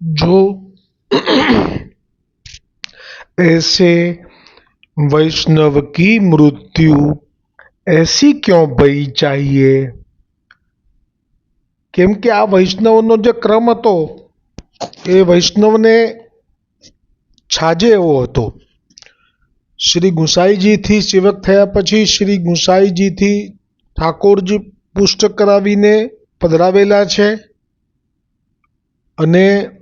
जो ऐसे वैष्णव की मृत्यु ऐसी क्यों भई चाहिए કેમ કે આ વૈષ્ણવનો જે ક્રમ હતો એ વૈષ્ણવને છાજે એવો હતો શ્રી ગુસાઈજીથી સેવક થયા પછી શ્રી ગુસાઈજીથી ઠાકોરજી પુષ્ટ કરાવીને પધરાવેલા છે અને હસ્ત-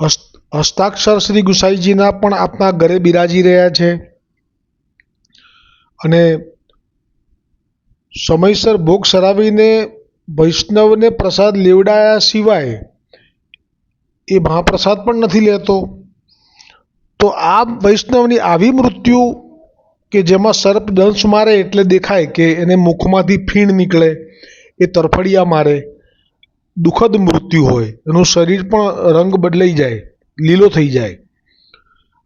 હસ્તાક્ષર શ્રી ગુસાઈજીના પણ આપણા ઘરે બિરાજી રહ્યા છે. અને સમયસર ભોગ સરાવીને વૈષ્ણવને પ્રસાદ લેવડાયા સિવાય એ મહાપ્રસાદ પણ નથી લેતો. તો આ વૈષ્ણવની આવી મૃત્યુ કે જેમાં સર્પ દંશ મારે એટલે દેખાય કે એને મુખમાંથી ફીણ નીકળે, એ તરફડિયા મારે. દુઃખદ મૃત્યુ હોય, એનું શરીર પણ રંગ બદલાઈ જાય, લીલો થઈ જાય.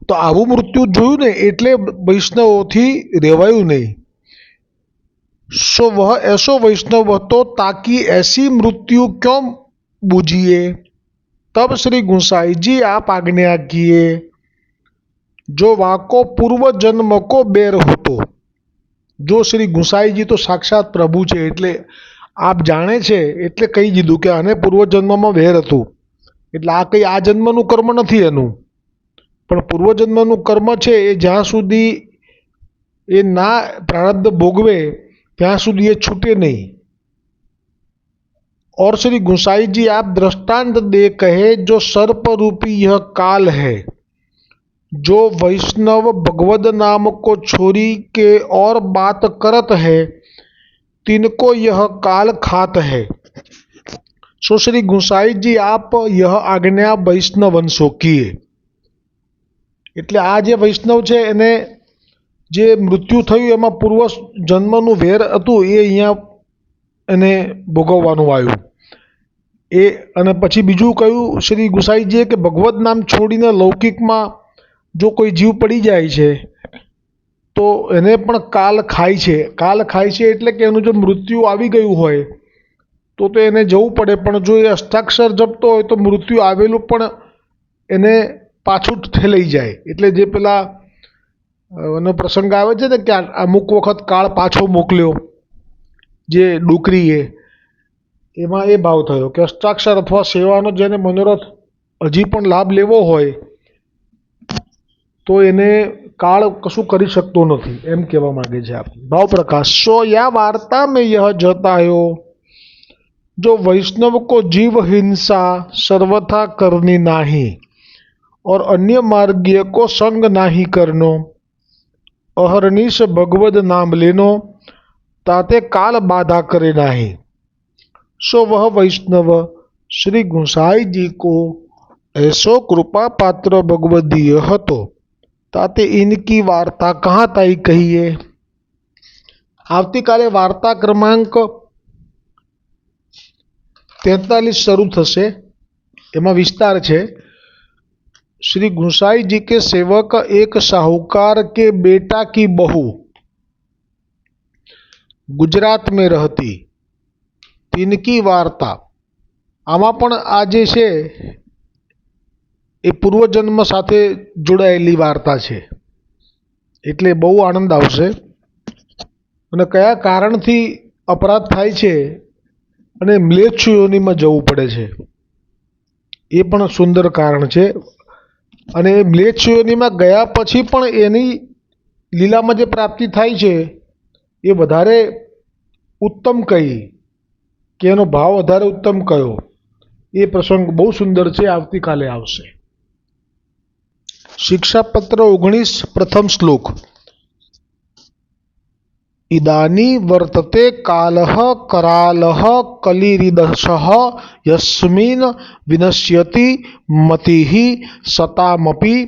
તો આવું મૃત્યુ જોયું ને, એટલે વૈષ્ણવોથી રેવાયું નહીં. સો વહ એસો વૈષ્ણવ તો તાકી એસી મૃત્યુ ક્યોમ બુજીએ? તબ શ્રી ગુંસાઈજી આપ આજ્ઞા કીએ જો વાંકો પૂર્વ જન્મ કો બેર હોતો. જો શ્રી ગુંસાઈજી તો સાક્ષાત પ્રભુ છે, એટલે આપ જાણે છે એટલે કહી દીધું કે આને પૂર્વજન્મમાં વેર હતું એટલે આ કંઈ આ જન્મનું કર્મ નથી એનું પણ પૂર્વજન્મનું કર્મ છે એ જ્યાં સુધી એ ના પ્રારબ્ધ ભોગવે ત્યાં સુધી એ छूटे नहीं और श्री गुसाई जी आप दृष्टांत दे कहे जो सर्प रूपी यह काल है जो वैष्णव भगवद नाम को छोरी के और बात करत है तिनको यह काल खात है सो श्री गुसाई जी आप यह આજ્ઞા વૈષ્ણવંશો કીએ એટલે આ જે વૈષ્ણવ છે એને જે મૃત્યુ થયું એમાં પૂર્વ જન્મનું વેર હતું એ અહીંયા એને ભોગવવાનું આવ્યું એ અને પછી બીજું કહ્યું શ્રી ગુસાઈજીએ કે ભગવત નામ છોડીને લૌકિકમાં જો કોઈ જીવ પડી જાય છે તો એને પણ કાલ ખાય છે. કાલ ખાય છે એટલે કે એનું જો મૃત્યુ આવી ગયું હોય, તો તો એને જવું પડે. પણ જો એ હસ્તાક્ષર જપતો હોય, તો મૃત્યુ આવેલું પણ એને પાછું ઠેલાઈ જાય. એટલે જે પેલા એનો પ્રસંગ આવે છે ને કે અમુક વખત કાળ પાછો મોકલ્યો, જે ડુકરીએ, એમાં એ ભાવ થયો કે હસ્તાક્ષર અથવા સેવાનો જેને મનોરથ હજી પણ લાભ લેવો હોય, તો એને કાળ કશું કરી શકતો નથી એમ કહેવા માંગે છે આપ ભાવ પ્રકાશ સો યા વાર્તા में यह जतायो जो वैष्णव को जीव हिंसा सर्वथा करनी नाही और अन्य मार्गीय को संग नाही करनो अहरनिश भगवद नाम लेनो ताते काल बाधा करे नाही सो वह वैष्णव श्री गुसाई जी को ऐसो कृपा पात्र भगवदीय હતો તાતે ઇનકી વાર્તા કહાં તાઈ કહીએ? આવતીકાલે વાર્તા ક્રમાંક તેતાલીસ શરૂ થશે. એમાં વિસ્તાર છે. શ્રી ગુંસાઈજી કે સેવક એક શાહુકાર કે બેટા કી બહુ? ગુજરાત મેં રહેતી તિનકી વાર્તા. આમાં પણ આજે છે એ પૂર્વજન્મ સાથે જોડાયેલી વાર્તા છે. એટલે બહુ આનંદ આવશે. અને કયા કારણથી અપરાધ થાય છે અને મ્લેચ્છ જવું પડે છે, એ પણ સુંદર કારણ છે. અને એ મ્લેચ્છ ગયા પછી પણ એની લીલામાં જે પ્રાપ્તિ થાય છે, એ વધારે ઉત્તમ કહી કે એનો ભાવ વધારે ઉત્તમ કયો, એ પ્રસંગ બહુ સુંદર છે, આવતીકાલે આવશે. શિક્ષાપત્ર ઓગણીસ પ્રથમ શ્લોક. ઇદાની વર્તતે કાલહ કરાલહ કલિરિદશ યસ્મિન વિનશ્યતિ મતિહિ સતામપી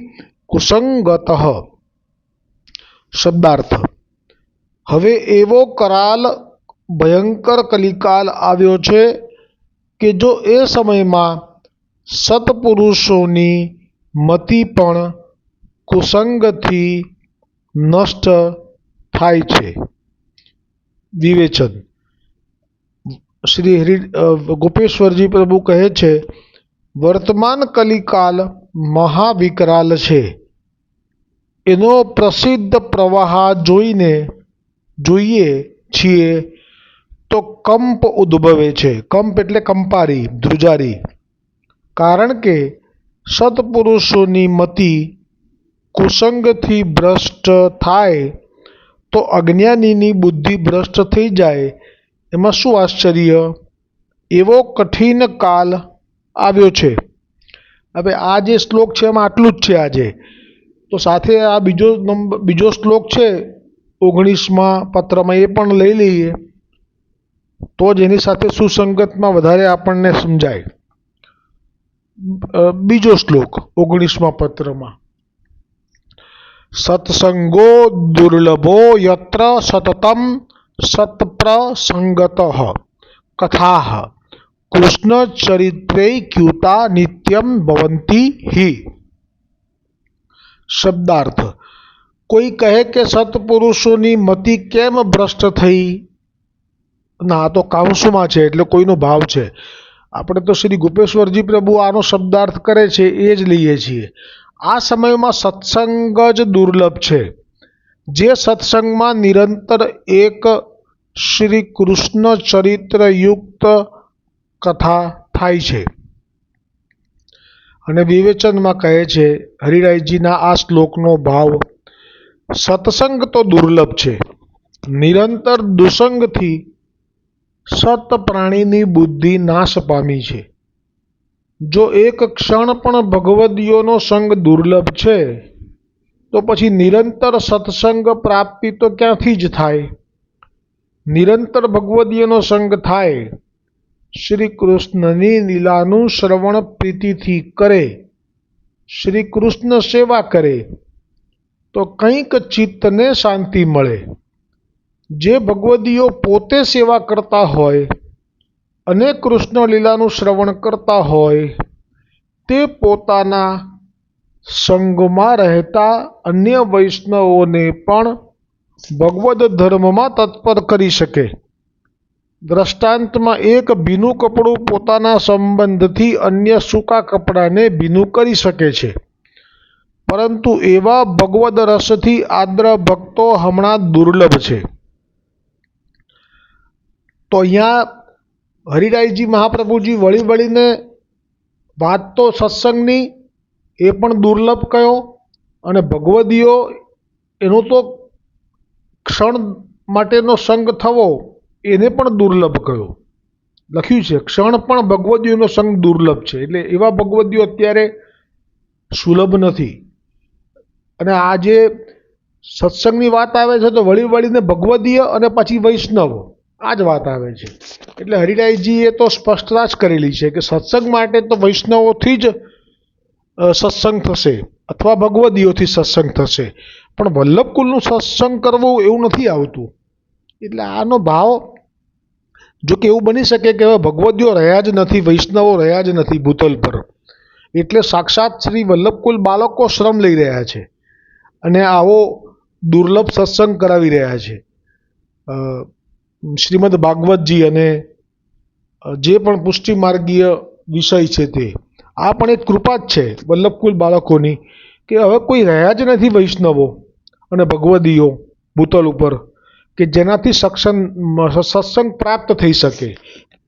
કુસંગત. શબ્દાર્થ. હવે એવો કરાલ ભયંકર કલિકાલ આવ્યો છે કે જો એ સમયમાં સત્પુરુષોની મતિ પણ કુસંગથી નષ્ટ થાય છે. વિવેચન. શ્રી હરિ ગોપેશ્વરજી પ્રભુ કહે છે, વર્તમાન કલિકાલ મહાવિકરાલ છે. એનો પ્રસિદ્ધ પ્રવાહ જોઈને જોઈએ છીએ તો કંપ ઉદ્ભવે છે. કંપ એટલે કંપારી, ધ્રુજારી. કારણ કે સત્પુરુષોની મતિ કુસંગથી ભ્રષ્ટ થાય તો અજ્ઞાનીની બુદ્ધિ ભ્રષ્ટ થઈ જાય. એમાં શું આશ્ચર્ય? એવો કઠિન કાલ આવ્યો છે. હવે આ જે શ્લોક છે એમાં આટલું જ છે આજે. તો સાથે આ બીજો નંબર, બીજો શ્લોક છે, ઓગણીસમાં પત્રમાં એ પણ લઈ લઈએ. તો જ એની સાથે સુસંગતમાં વધારે આપણને સમજાય. બીજો શ્લોક ઓગણીસમાં પત્રમાં. સત્સંગો દુર્લભો યત્ર સતતમ સત્પ્રસંગત કથા કૃષ્ણચરિત્રૈક્યુતા નિત્યમ ભવંતી હિ શબ્દાર્થ કોઈ કહે કે સત્પુરુષોની મતિ કેમ ભ્રષ્ટ થઈ ના આ તો કાંસુમાં છે એટલે કોઈનો ભાવ છે આપણે તો શ્રી ગુપેશ્વરજી પ્રભુ આનો શબ્દાર્થ કરે છે એ જ લઈએ છીએ આ સમયમાં સત્સંગ જ દુર્લભ છે. જે સત્સંગમાં નિરંતર એક શ્રી કૃષ્ણ ચરિત્રયુક્ત કથા થાય છે. અને વિવેચનમાં કહે છે, હરિરાયજીના આ શ્લોકનો ભાવ, સત્સંગ તો દુર્લભ છે. નિરંતર દુસંગથી સત પ્રાણીની બુદ્ધિ નાશ પામી છે. જો એક ક્ષણ પણ ભગવદીઓનો સંગ દુર્લભ છે, તો પછી નિરંતર સત્સંગ પ્રાપ્તિ તો ક્યાંથી જ થાય? નિરંતર ભગવદીયનો સંગ થાય શ્રી કૃષ્ણની લીલાનું શ્રવણ પ્રીતિથી કરે શ્રી કૃષ્ણ સેવા કરે, તો કંઈક ચિત્તને શાંતિ મળે. જે ભગવદીઓ પોતે સેવા કરતા હોય અને કૃષ્ણ લીલાનું શ્રવણ કરતા હોય, તે પોતાના સંગમાં રહેતા અન્ય વૈષ્ણવોને પણ ભગવદ ધર્મમાં તત્પર કરી શકે. દ્રષ્ટાંતમાં એક ભીનું કપડું પોતાના સંબંધથી અન્ય સૂકા કપડાને ભીનું કરી શકે છે. પરંતુ એવા ભગવદ રસથી આદ્ર ભક્તો હમણાં દુર્લભ છે. તો અહીંયા હરિરાયજી મહાપ્રભુજી વળી વળીને વાત તો સત્સંગની, એ પણ દુર્લભ કયો અને ભગવદીઓ એનો તો ક્ષણ માટેનો સંગ થવો એને પણ દુર્લભ કયો. લખ્યું છે, ક્ષણ પણ ભગવદીઓનો સંગ દુર્લભ છે, એટલે એવા ભગવદીઓ અત્યારે સુલભ નથી. અને આજે સત્સંગની વાત આવે છે, તો વળી વળીને ભગવદીય અને પછી વૈષ્ણવ. આ જ વાત આવે છે. એટલે હરિરાયજીએ તો સ્પષ્ટતા જ કરેલી છે કે સત્સંગ માટે તો વૈષ્ણવોથી જ સત્સંગ થશે અથવા ભગવદીઓથી સત્સંગ થશે. પણ વલ્લભકુલનું સત્સંગ કરવું એવું નથી આવતું. એટલે આનો ભાવ જો કે એવું બની શકે કે હવે ભગવદીઓ રહ્યા જ નથી, વૈષ્ણવો રહ્યા જ નથી ભૂતલ પર. એટલે સાક્ષાત શ્રી વલ્લભકુલ બાળકો શ્રમ લઈ રહ્યા છે અને આવો દુર્લભ સત્સંગ કરાવી રહ્યા છે. શ્રીમદ ભાગવતજી અને જે પણ પુષ્ટિ માર્ગીય વિષય છે તે, આ પણ એક કૃપા જ છે વલ્લભકુલ બાળકોની કે હવે કોઈ રહ્યા જ નથી વૈષ્ણવો અને ભગવદીઓ ભૂતલ ઉપર કે જેનાથી સક્ષમ, સત્સંગ પ્રાપ્ત થઈ શકે.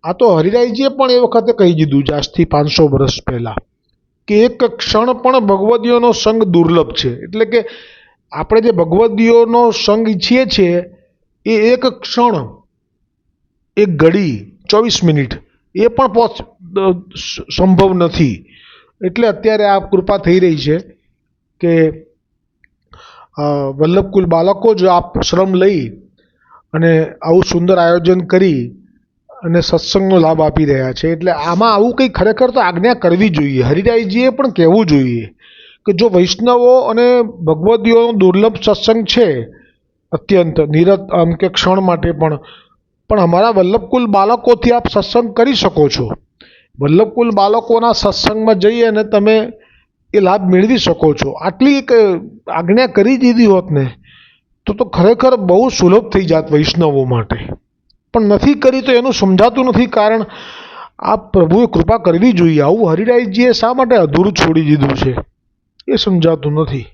આ તો હરિરાયજીએ પણ એ વખતે કહી દીધું આજથી પાંચસો વર્ષ પહેલાં કે એક ક્ષણ પણ ભગવદીઓનો સંગ દુર્લભ છે. એટલે કે આપણે જે ભગવદીઓનો સંગ ઈચ્છીએ છીએ, એ એક ક્ષણ એક ઘડી ચોવીસ મિનિટ, એ પણ પહોંચ સંભવ નથી. એટલે અત્યારે આ કૃપા થઈ રહી છે કે વલ્લભકુલ બાળકો જ આપ શ્રમ લઈ અને આવું સુંદર આયોજન કરી અને સત્સંગનો લાભ આપી રહ્યા છે. એટલે આમાં આવું કંઈ ખરેખર તો આજ્ઞા કરવી જોઈએ. હરિરાયજીએ પણ કહેવું જોઈએ કે જો વૈષ્ણવો અને ભગવદીઓનો દુર્લભ સત્સંગ છે, અત્યંત નિરત, આમ કે ક્ષણ માટે પણ પણ અમારા વલ્લભકુલ બાળકોથી આપ સત્સંગ કરી શકો છો. વલ્લભકુલ બાળકોના સત્સંગમાં જઈ અને તમે એ લાભ મેળવી શકો છો. આટલી એક આજ્ઞા કરી દીધી હોત ને, તો તો ખરેખર બહુ સુલભ થઈ જાત વૈષ્ણવો માટે. પણ નથી કરી તો એનું સમજાતું નથી કારણ આ પ્રભુએ કૃપા કરવી જોઈએ. આવું હરિરાયજીએ શા માટે અધૂરું છોડી દીધું છે? એ સમજાતું નથી.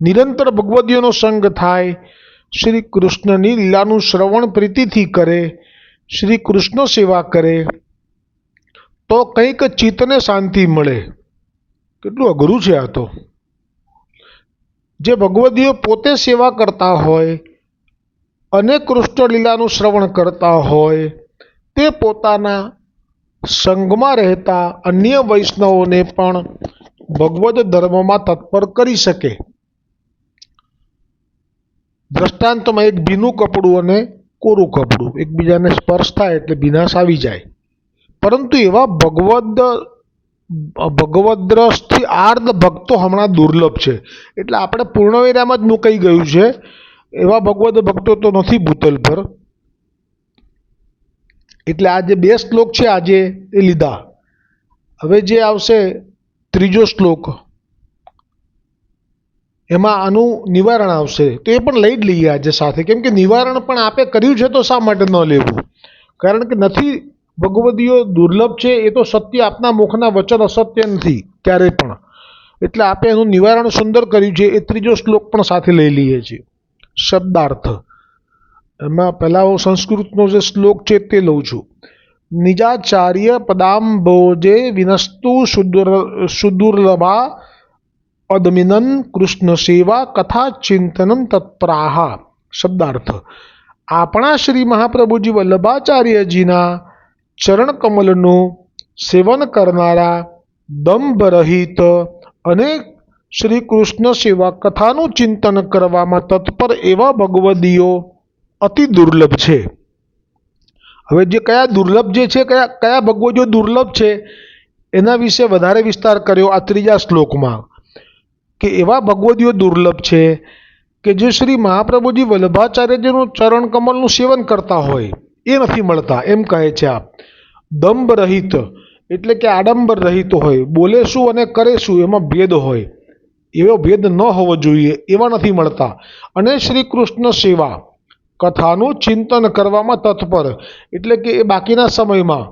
નિરંતર ભગવદીઓનો સંગ થાય શ્રી કૃષ્ણની લીલાનું શ્રવણ પ્રીતિથી કરે, શ્રી કૃષ્ણ સેવા કરે, તો કંઈક ચિત્તને શાંતિ મળે. કેટલું અઘરું છે આ તો. જે ભગવદીઓ પોતે સેવા કરતા હોય અને કૃષ્ણ લીલાનું શ્રવણ કરતા હોય, તે પોતાના સંઘમાં રહેતા અન્ય વૈષ્ણવોને પણ ભગવદ ધર્મમાં તત્પર કરી શકે. દ્રષ્ટાંતમાં એક ભીનું કપડું અને કોરું કપડું. એકબીજાને સ્પર્શ થાય એટલે ભીનાશ આવી જાય. પરંતુ એવા ભગવદ, ભગવદ્રસથી આર્ધ ભક્તો હમણાં દુર્લભ છે. એટલે આપણે પૂર્ણવિરામ જ મુકાઈ ગયું છે. એવા ભગવદ ભક્તો તો નથી ભૂતલ પર એટલે આ જે બે શ્લોક છે, આજે એ લીધા. હવે જે આવશે ત્રીજો શ્લોક. એમાં આનું નિવારણ આવશે. તો એ પણ લઈ જ લઈએ આજે સાથે. કેમ કે નિવારણ પણ આપે કર્યું છે તો શા માટે ન લેવું? કારણ કે નથી, ભગવદીઓ દુર્લભ છે, એ તો સત્ય આપના મુખના વચન અસત્ય નથી, ક્યારેય પણ. એટલે આપે એનું નિવારણ સુંદર કર્યું છે, એ ત્રીજો શ્લોક પણ સાથે લઈ લઈએ છીએ. શબ્દાર્થ. એમાં પહેલાં હું સંસ્કૃતનો જે શ્લોક છે તે લઉં છું. નિજાચાર્ય પદામ્બોજે વિનસ્તુ સુદુર, સુદુર્લભા અદમિનન કૃષ્ણ સેવા કથા ચિંતનમ તત્પ્રાહ શબ્દાર્થ આપણા શ્રી મહાપ્રભુજી વલ્લભાચાર્યજીના ચરણ કમલનું સેવન કરનારા દંભ રહિત અને શ્રી કૃષ્ણ સેવા કથાનું ચિંતન કરવામાં તત્પર એવા ભગવદીઓ અતિ દુર્લભ છે હવે જે કયા દુર્લભ જે છે, કયા કયા ભગવદીઓ દુર્લભ છે, એના વિશે વધારે વિસ્તાર કર્યો આ ત્રીજા શ્લોકમાં. કે એવા ભગવદીઓ દુર્લભ છે કે જે શ્રી મહાપ્રભુજી વલ્લભાચાર્યજીનું ચરણ કમલનું સેવન કરતા હોય, એ નથી મળતા. એમ કહે છે આપ. દંભ રહિત, એટલે કે આડંબર રહિત હોય, બોલે શું અને કરે શું, એમાં ભેદ હોય. એવો ભેદ ન હોવો જોઈએ, એવા નથી મળતા. અને શ્રી કૃષ્ણ સેવા, કથાનું ચિંતન કરવામાં તત્પર, એટલે કે એ બાકીના સમયમાં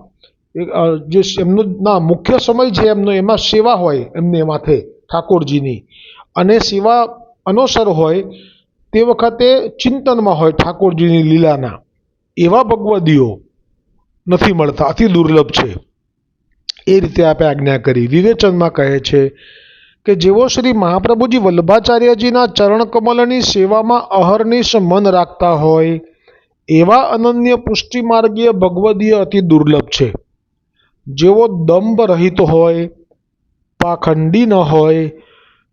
જે એમનું ના, મુખ્ય સમય છે એમનો, એમાં સેવા હોય એમને માથે. ઠાકોરજીની. અને સેવા અનુસર હોય તે વખતે ચિંતનમાં હોય ઠાકોરજીની લીલાના. એવા ભગવદીઓ નથી મળતા, અતિ દુર્લભ છે. એ રીતે આપણે આજ્ઞા કરી. વિવેચનમાં કહે છે કે જેઓ શ્રી મહાપ્રભુજી વલ્લભાચાર્યજીના ચરણ કમલની સેવામાં અહર્નિશ મન રાખતા હોય, એવા અનન્ય પુષ્ટિ માર્ગીય ભગવદીય અતિ દુર્લભ છે. જેઓ દંભ રહિત હોય પાખંડી ન હોય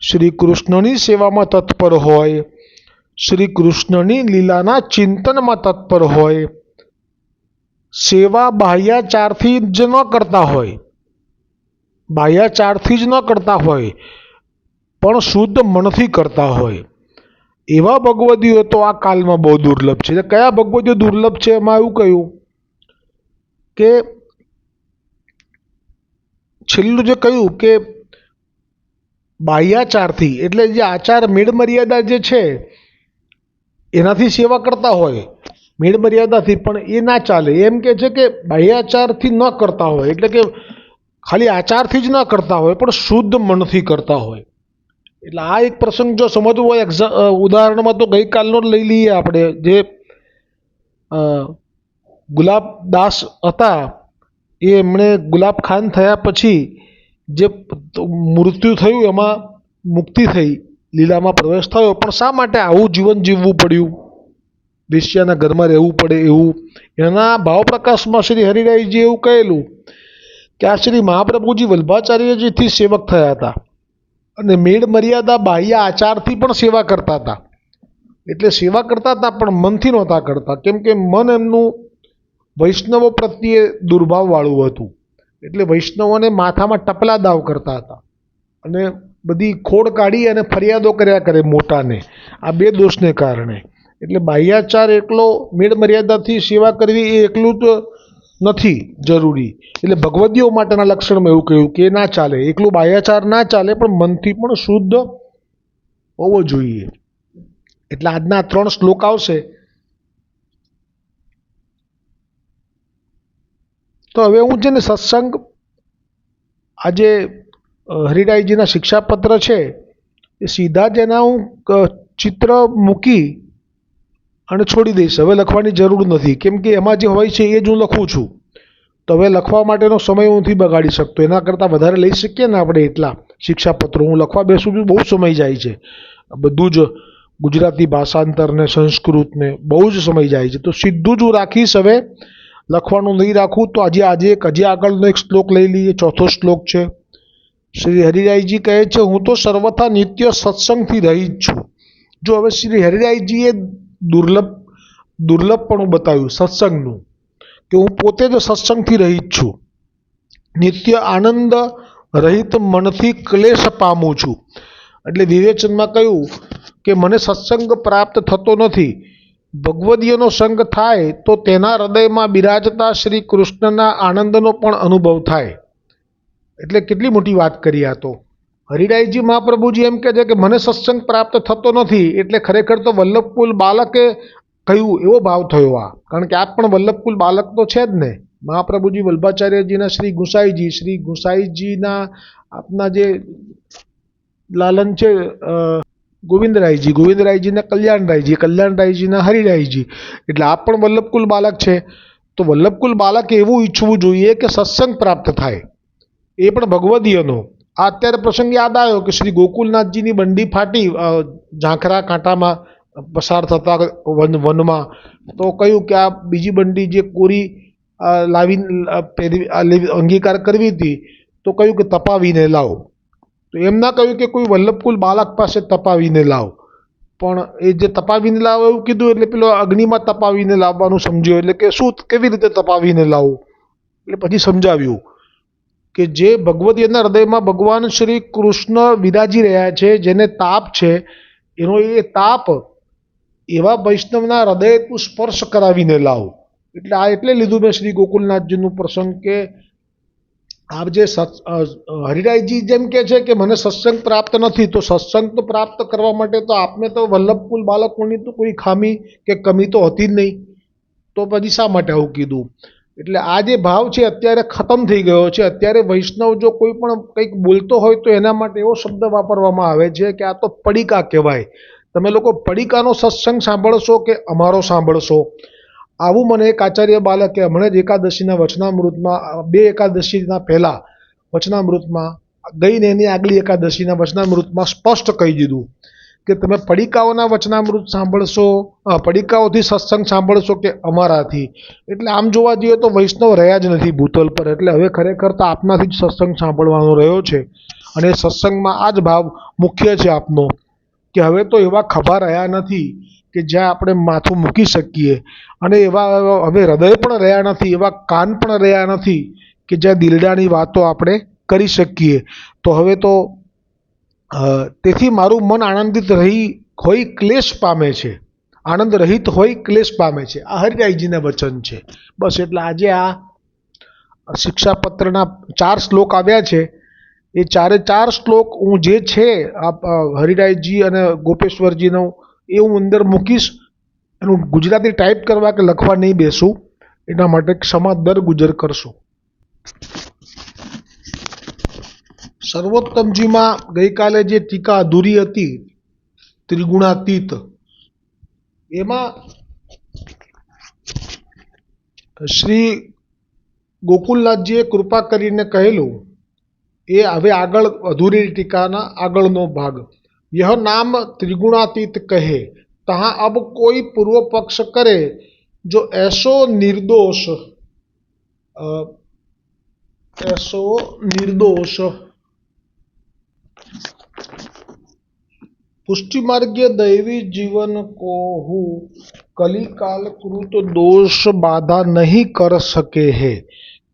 શ્રી કૃષ્ણની સેવામાં તત્પર હોય શ્રી કૃષ્ણની લીલાના ચિંતનમાં તત્પર હોય, સેવા બાહ્યાચારથી જ ન કરતા હોય, બાહ્યાચારથી જ ન કરતા હોય, પણ શુદ્ધ મનથી કરતા હોય. એવા ભગવદીઓ તો આ કાલમાં બહુ દુર્લભ છે. કયા ભગવદીઓ દુર્લભ છે એમાં એવું કહ્યું કે છેલ્લું જે કહ્યું કે બાહ્યાચારથી, એટલે જે આચાર મેળમર્યાદા જે છે, એનાથી સેવા કરતા હોય. મેળમર્યાદાથી પણ એ ના ચાલે. એમ કે છે કે બાહ્યાચારથી ન કરતા હોય, એટલે કે ખાલી આચારથી જ ન કરતા હોય, પણ શુદ્ધ મનથી કરતા હોય. એટલે આ એક પ્રસંગ જો સમજવો હોય એક્ઝા ઉદાહરણમાં તો ગઈકાલનો જ લઈ લઈએ આપણે, જે ગુલાબદાસ હતા, એ એમણે ગુલાબ ખાન થયા પછી જે મૃત્યુ થયું એમાં મુક્તિ થઈ, લીલામાં પ્રવેશ થયો. પણ શા માટે આવું જીવન જીવવું પડ્યું? વેશ્યાના ઘરમાં રહેવું પડે એવું. એના ભાવપ્રકાશમાં શ્રી હરિરાયજી એવું કહેલું કે આ શ્રી મહાપ્રભુજી વલ્ભાચાર્યજીથી સેવક થયા હતા અને મેળ મર્યાદા બાહ્ય આચારથી પણ સેવા કરતા હતા. એટલે સેવા કરતા હતા પણ મનથી નહોતા કરતા. કેમ કે મન એમનું વૈષ્ણવો પ્રત્યે દુર્ભાવવાળું હતું. એટલે વૈષ્ણવોને માથામાં ટપલા દાવ કરતા હતા. અને બધી ખોડ કાઢી અને ફરિયાદો કર્યા કરે મોટાને, આ બે દોષને કારણે. એટલે બાહ્યાચાર એકલો મેળ મર્યાદાથી સેવા કરવી એ એકલું તો નથી જરૂરી. એટલે ભગવદીઓ માટેના લક્ષણમાં એવું કહ્યું કે ના ચાલે, એકલું બાહ્યાચાર ના ચાલે, પણ મનથી પણ શુદ્ધ હોવો જોઈએ. એટલે આજના ત્રણ શ્લોક આવશે. તો હવે હું છે ને સત્સંગ આજે હરિરાયજીના શિક્ષાપત્ર છે, એ સીધા જ એના હું ચિત્ર મૂકી અને છોડી દઈશ. હવે લખવાની જરૂર નથી. કેમ કે એમાં જે હોય છે એ જ હું લખું છું. તો હવે લખવા માટેનો સમય હું નથી બગાડી શકતો. એના કરતાં વધારે લઈ શકીએ ને આપણે એટલા શિક્ષાપત્રો. હું લખવા બેસું છું, બહુ સમય જાય છે. બધું જ ગુજરાતી ભાષાંતરને, સંસ્કૃતને બહુ જ સમય જાય છે. તો સીધું જ હું રાખીશ હવે લખવાનું નહીં રાખું તો આજે આજે એક હજી આગળનો એક શ્લોક લઈ લઈએ, ચોથો શ્લોક છે. શ્રી હરિરાયજી કહે છે, હું તો સર્વથા નિત્ય સત્સંગથી રહી જ છું. જો હવે શ્રી હરિરાયજીએ દુર્લભ, દુર્લભપણું બતાવ્યું સત્સંગનું, કે હું પોતે જ સત્સંગથી રહી જ છું. નિત્ય આનંદ રહિત મનથી ક્લેશ પામું છું. એટલે વિવેચનમાં કહ્યું કે મને સત્સંગ પ્રાપ્ત થતો નથી ભગવદીયનો સંગ થાય તો તેના હૃદયમાં બિરાજતા શ્રી કૃષ્ણના આનંદનો પણ અનુભવ થાય. એટલે કેટલી મોટી વાત કરી આ તો. હરિરાયજી મહાપ્રભુજી એમ કહે છે કે મને સત્સંગ પ્રાપ્ત થતો નથી એટલે ખરેખર તો વલ્લભકુલ બાલકે કહ્યું એવો ભાવ થયો આ. કારણ કે આપ પણ વલ્લભકુલ બાલક તો છે જ ને. મહાપ્રભુજી વલ્ભાચાર્યજીના શ્રી ગુસાઈજી, શ્રી ગુસાઈજીના આપના જે લાલન છે ગોવિંદરાયજી, ગોવિંદરાયજીના કલ્યાણરાયજી, કલ્યાણરાયજીના હરિરાયજી. એટલે આપ પણ વલ્લભકુલ બાલક છે. તો વલ્લભકુલ બાલકે એવું ઈચ્છવું જોઈએ કે સત્સંગ પ્રાપ્ત થાય. એ પણ ભગવદીયનો. આ અત્યારે પ્રસંગ યાદ આવ્યો કે શ્રી ગોકુલનાથજીની બંડી ફાટી ઝાંખરા કાંટામાં પસાર થતા વન, વનમાં. તો કહ્યું કે આ બીજી બંડી જે કોરી લાવી, અંગીકાર કરવી હતી, તો કહ્યું કે તપાવીને લાવો. તો એમ ના કહ્યું કે કોઈ વલ્લભકુલ બાલક પાસે તપાવીને લાવ. પણ એ જે તપાવીને લાવો એવું કીધું એટલે પેલો અગ્નિમાં તપાવીને લાવવાનું સમજ્યો. એટલે કે શું કેવી રીતે તપાવીને લાવવું? એટલે પછી સમજાવ્યું કે જે ભગવતીના હૃદયમાં ભગવાન શ્રી કૃષ્ણ વિરાજી રહ્યા છે, જેને તાપ છે, એનો એ તાપ એવા વૈષ્ણવના હૃદય તું સ્પર્શ કરાવીને લાવ. એટલે આ એટલે લીધું મેં શ્રી ગોકુલનાથજીનું પ્રસંગ કે આપ જે હરિરાયજી જેમ કે છે કે મને સત્સંગ પ્રાપ્ત નથી, તો સત્સંગ તો પ્રાપ્ત કરવા માટે તો આપને તો વલ્લભકુલ બાળકોની તો કોઈ ખામી કે કમી તો હતી જ નહીં. તો પછી શા માટે આવું કીધું? એટલે આ જે ભાવ છે અત્યારે ખતમ થઈ ગયો છે. અત્યારે વૈષ્ણવ જો કોઈ પણ કંઈક બોલતો હોય તો એના માટે એવો શબ્દ વાપરવામાં આવે છે કે આ તો પડીકા કહેવાય. તમે લોકો પડીકાનો સત્સંગ સાંભળશો કે અમારો સાંભળશો? આવું મને એક આચાર્ય બાલકે હમણાં જ એકાદશીના વચનામૃતમાં, બે એકાદશીના પહેલાં વચનામૃતમાં, ગઈને એની આગલી એકાદશીના વચનામૃતમાં સ્પષ્ટ કહી દીધું કે તમે પડીકાઓના વચનામૃત સાંભળશો પડીકાઓથી સત્સંગ સાંભળશો કે અમારાથી? એટલે આમ જોવા જઈએ તો વૈષ્ણવ રહ્યા જ નથી ભૂતલ પર, એટલે હવે ખરેખર તો આપનાથી જ સત્સંગ સાંભળવાનો રહ્યો છે. અને સત્સંગમાં આ જ ભાવ મુખ્ય છે આપનો, કે હવે તો એવા ખભા રહ્યા નથી કે જ્યાં આપણે માથું મૂકી શકીએ. અને એવા હવે હૃદય પણ રહ્યા નથી, એવા કાન પણ રહ્યા નથી કે જ્યાં દિલડાની વાતો આપણે કરી શકીએ. તો હવે તો તેથી મારું મન આનંદિત રહી, હોય ક્લેશ પામે છે. આનંદ રહિત હોય, ક્લેશ પામે છે. આ હરિરાયજીના વચન છે. બસ એટલે આજે આ શિક્ષાપત્રના ચાર શ્લોક આવ્યા છે. એ ચારે ચાર શ્લોક હું જે છે હરિરાયજી અને ગોપેશ્વરજીનો એ હું અંદર મૂકીશ, એનું ગુજરાતી ટાઈપ કરવા કે લખવા નહીં બેસું, એના માટે ક્ષમા દર ગુજર કરશો. સર્વોત્તમજીમાં ગઈકાલે જે ટીકા અધૂરી હતી, ત્રિગુણાતીત, એમાં શ્રી ગોકુલનાથજીએ કૃપા કરીને કહેલું, એ હવે આગળ અધૂરી ટીકાના આગળનો ભાગ. यह नाम त्रिगुणातीत कहे। तहाँ अब कोई पूर्व पक्ष करे, जो ऐसो निर्दोष ऐसो निर्दोष। पुष्टि मार्गीय दैवी जीवन को हु कली काल कृत दोष बाधा नहीं कर सके है।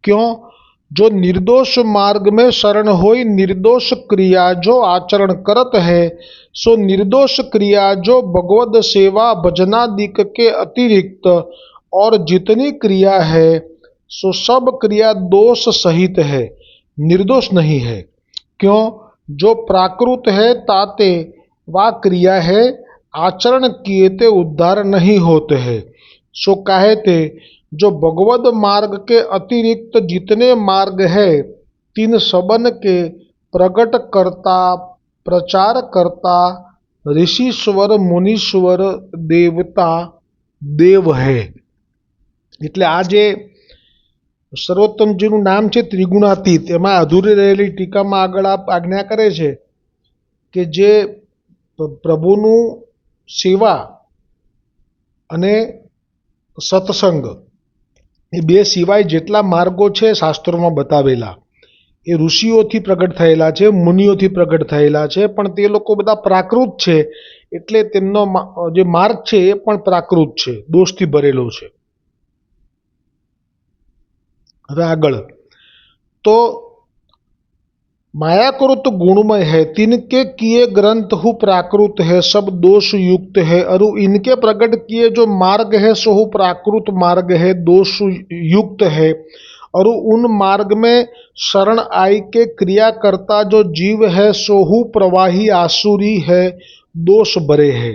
क्यों? जो निर्दोष मार्ग में शरण होई, निर्दोष क्रिया जो आचरण करत है, सो निर्दोष क्रिया जो भगवत सेवा भजनादिक के अतिरिक्त और जितनी क्रिया है, सो सब क्रिया दोष सहित है, निर्दोष नहीं है। क्यों? जो प्राकृत है ताते वा क्रिया है, आचरण किए ते उद्धार नहीं होते है। सो कहे ते? जो भगवद मार्ग के अतिरिक्त जितने मार्ग है तीन सबन के प्रकट करता प्रचार करता ऋषिश्वर મુનીશ્વર દેવતા દેવ હૈ એટલે આ જે સર્વોત્તમજીનું નામ છે ત્રિગુણાતીત એમાં અધૂરી રહેલી ટીકામાં આગળ આપ આજ્ઞા કરે છે કે જે પ- પ્રભુનું સેવા અને સત્સંગ એ બે સિવાય જેટલા માર્ગો છે શાસ્ત્રોમાં બતાવેલા. એ ઋષિઓથી પ્રગટ થયેલા છે, મુનિઓથી પ્રગટ થયેલા છે, પણ તે લોકો બધા પ્રાકૃત છે. એટલે તેમનો જે માર્ગ છે એ પણ પ્રાકૃત છે, દોષથી ભરેલો છે. હવે આગળ. તો मायाकृत गुणमय है, तिनके किए ग्रंथ हु प्राकृत है, सब दोष युक्त है। अरु इनके प्रकट किए जो मार्ग है सो हु प्राकृत मार्ग है, दोष युक्त है। और उन मार्ग में शरण आई के क्रिया करता जो जीव है सो हु प्रवाही आसुरी है, दोष भरे है।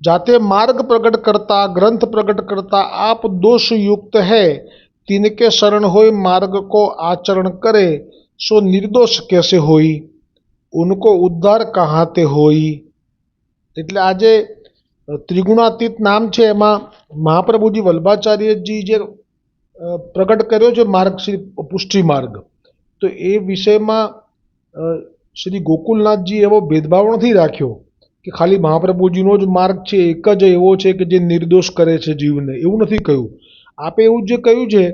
जाते मार्ग प्रकट करता ग्रंथ प्रकट करता आप दोष युक्त है, तिनके शरण होय मार्ग को आचरण करे। सो નિર્દોષ કેસે હોઈ ઉનકો ઉદ્ધાર કહાતે હોઈ એટલે આજે ત્રિગુણાતીત નામ છે એમાં મહાપ્રભુજી વલ્ભાચાર્યજી જે પ્રગટ કર્યો છે માર્ગ શ્રી પુષ્ટિ માર્ગ તો એ વિષયમાં શ્રી ગોકુલનાથજી એવો ભેદભાવ નથી રાખ્યો કે ખાલી મહાપ્રભુજીનો જ માર્ગ છે એક જ એવો છે કે જે નિર્દોષ કરે છે જીવને એવું નથી કહ્યું આપે એવું જે કહ્યું છે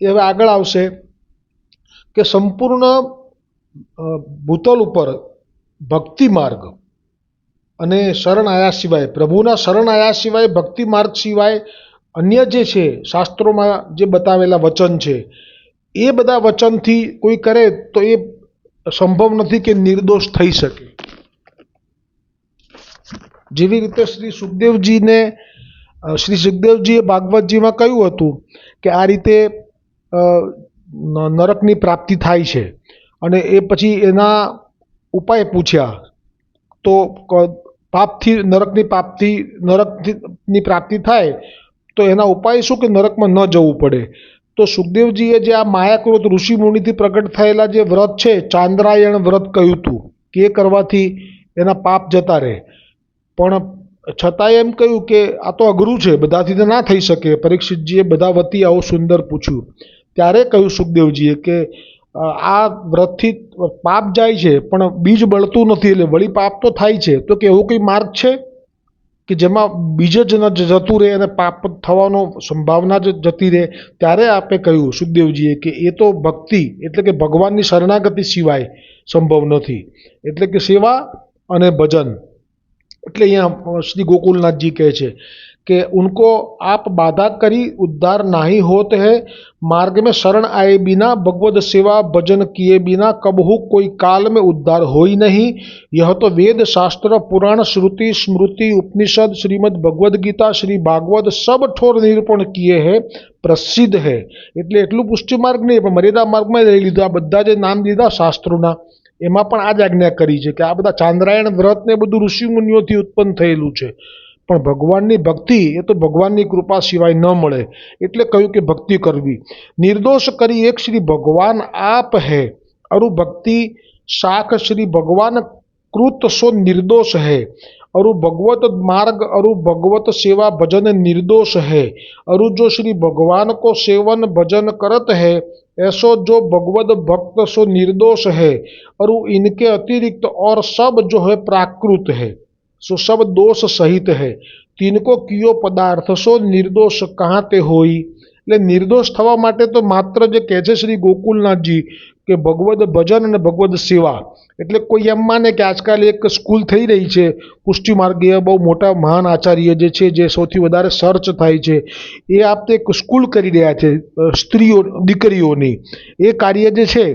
એ હવે આગળ આવશે કે સંપૂર્ણ ભૂતલ ઉપર ભક્તિ માર્ગ અને શરણ આયા સિવાય, પ્રભુના શરણ આયા સિવાય, ભક્તિ માર્ગ સિવાય અન્ય જે છે, શાસ્ત્રોમાં જે બતાવેલા વચન છે, એ બધા વચનથી કોઈ કરે તો એ સંભવ નથી કે નિર્દોષ થઈ શકે. જેવી રીતે શ્રી સુખદેવજીને શ્રી સુખદેવજીએ ભાગવતજીમાં કહ્યું હતું કે આ રીતે નરકની પ્રાપ્તિ થાય છે. અને એ પછી એના ઉપાય પૂછ્યા તો પાપથી નરકની પાપથી નરકની પ્રાપ્તિ થાય તો એના ઉપાય શું કે નરકમાં ન જવું પડે? તો સુખદેવજીએ જે આ માયાકૃત ઋષિ મુનિથી પ્રગટ થયેલા જે વ્રત છે, ચાંદ્રાયણ વ્રત કહ્યું હતું કે એ કરવાથી એના પાપ જતા રહે. પણ છતાંય એમ કહ્યું કે આ તો અઘરું છે, બધાથી તો ના થઈ શકે. પરીક્ષિતજીએ બધા વતી આવું સુંદર પૂછ્યું. ત્યારે કહ્યું સુખદેવજીએ કે આ વ્રતથી પાપ જાય છે, પણ બીજ બળતું નથી, એટલે વળી પાપ તો થાય છે. તો કે એવો કંઈ માર્ગ છે? કે જેમાં બીજ જ ન જતું રહે અને પાપ થવાનો સંભાવના જ જતી રહે? ત્યારે આપે કહ્યું સુખદેવજીએ કે, એ તો ભક્તિ, એટલે કે ભગવાનની શરણાગતિ સિવાય સંભવ નથી. એટલે કે સેવા અને ભજન. એટલે અહીંયા શ્રી ગોકુલનાથજી કહે છે. कि उनको आप बाधा करी उद्धार नहीं होत है मार्ग में शरण आए बिना भगवत सेवा भजन किए बिना कबहू कोई काल में उद्धार हो ही नहीं यह तो वेद शास्त्र पुराण श्रुति स्मृति उपनिषद श्रीमद भगवद गीता श्री भागवत सब ठोर निरूपण किए है પ્રસિદ્ધ હે એટલે એટલું પુષ્ટિ માર્ગ નહીં પણ મર્યાદા માર્ગમાં લઈ લીધું આ બધા જે નામ દીધા શાસ્ત્રોના એમાં પણ આ જ આજ્ઞા કરી છે કે આ બધા ચાંદ્રાયણ વ્રત ને બધું ઋષિ મુનિઓથી ઉત્પન્ન થયેલું છે પણ ભગવાનની ભક્તિ એ તો ભગવાનની કૃપા સિવાય ન મળે એટલે કહ્યું કે ભક્તિ કરવી નિર્દોષ કરી એક શ્રી ભગવાન આપ હે અરુ ભક્તિ શાખ શ્રી ભગવાન કૃત સો નિર્દોષ है अरु भगवत मार्ग अरु भगवत सेवा भजन निर्दोष है अरु जो श्री भगवान को सेवन भजन करत है ऐसो जो भगवत भक्त सो निर्दोष है अरु इनके अतिरिक्त और सब जो है प्राकृत है सो सब दोष सहित है तिनको कियो પદાર્થ સો નિર્દોષ કહાં તે હોઈ એટલે નિર્દોષ થવા માટે તો માત્ર જે કહે છે શ્રી ગોકુલનાથજી કે ભગવદ ભજન અને ભગવદ સેવા એટલે કોઈ એમ માને કે આજકાલ એક સ્કૂલ થઈ રહી છે પુષ્ટિ માર્ગીય બહુ મોટા મહાન આચાર્ય જે છે જે સૌથી વધારે સર્ચ થાય છે એ આપતે એક સ્કૂલ કરી રહ્યા છે અ, સ્ત્રીઓ દીકરીઓની એ કાર્ય જે છે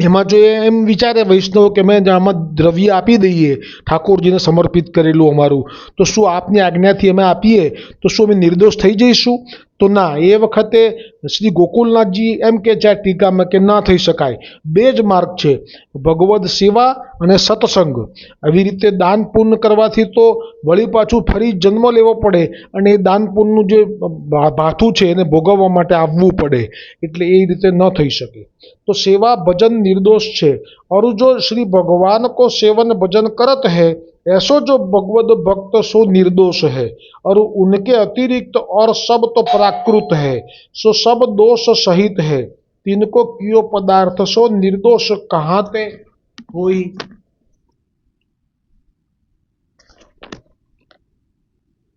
એમાં જો એમ વિચારે વૈષ્ણવ કે મેં આમાં દ્રવ્ય આપી દઈએ, ઠાકોરજીને સમર્પિત કરેલું અમારું, તો શું આપની આજ્ઞાથી અમે આપીએ? તો શું અમે નિર્દોષ થઈ જઈશું? તો ના એ વખતે શ્રી ગોકુલનાથજી એમ કે છે આ ટીકામાં કે ના થઈ શકાય બે જ માર્ગ છે ભગવદ સેવા અને સત્સંગ આવી રીતે દાન પુણ્ય કરવાથી તો વળી પાછું ફરી જન્મ લેવો પડે અને એ દાન પુણ્યનું જે ભા- ભાથું છે એને ભોગવવા માટે આવવું પડે એટલે એ રીતે ન થઈ શકે तो सेवा भजन निर्दोष छे और जो श्री भगवान को सेवन भजन करत है ऐसो जो भगवत भक्त सो निर्दोष है और उनके अतिरिक्त और सब तो प्राकृत है सो सब दोष सहित है तिनको कियो पदार्थ सो निर्दोष कहाँ ते होई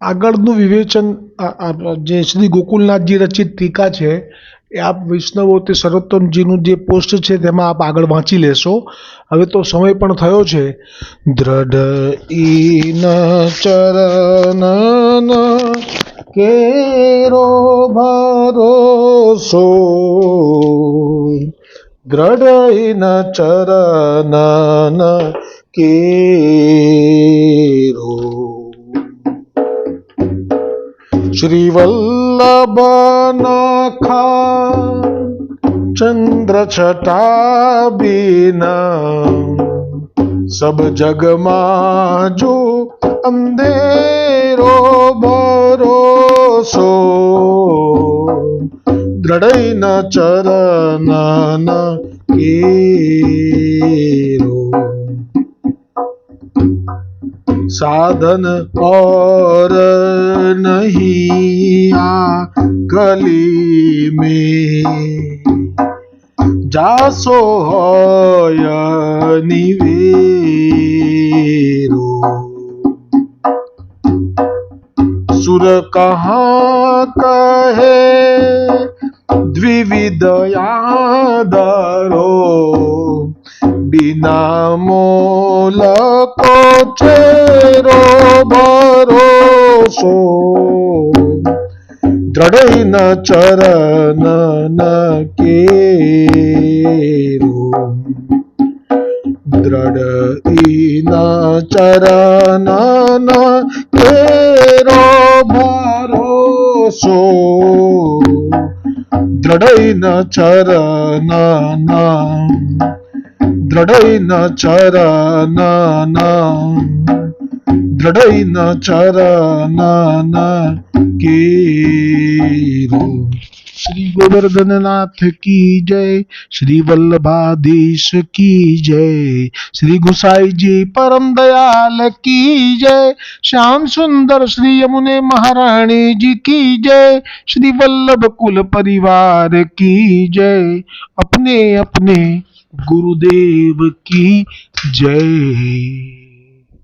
આગળનું વિવેચન આ- આ જે શ્રી ગોકુલનાથજી રચિત ટીકા છે એ આપ વૈષ્ણવો તે સરોત્તમજીનું જે પોસ્ટ છે તેમાં આપ આગળ વાંચી લેશો. હવે તો સમય પણ થયો છે. દ્રઢ ઈન ચરણ કેરો ભરોસો. દ્રઢ ઈન ચરણ કેરો. શ્રીવલ્લ વલ્લભનખા ચંદ્રછટાબીના સબ જગમાં જો અંધેરો ભરોસો. દ્રઢૈન ચરણના કે साधन और नहीं आ गली में जासो होय निवेरो सुर कहाँ कहे द्विविध यादरो বিনামূলকো চেরো ভরসো దృఢైన చరణ కేరు దృఢైన చరణ కేరో భరోసో దృఢైన చరణ દ્રઢૈન ચરનાના. દ્રઢૈન ચરનાના કેરો. શ્રી ગોવર્ધનનાથ કી જય, શ્રી વલ્લભાધીશ કી જય, શ્રી ગુસાઈજી પરમ દયાલ કી જય, શ્યામ સુંદર શ્રી યમુને મહારાણીજી કી જય, શ્રી વલ્લભ કુલ પરિવાર કી જય. અપને અપને ગુરુદેવ કી જય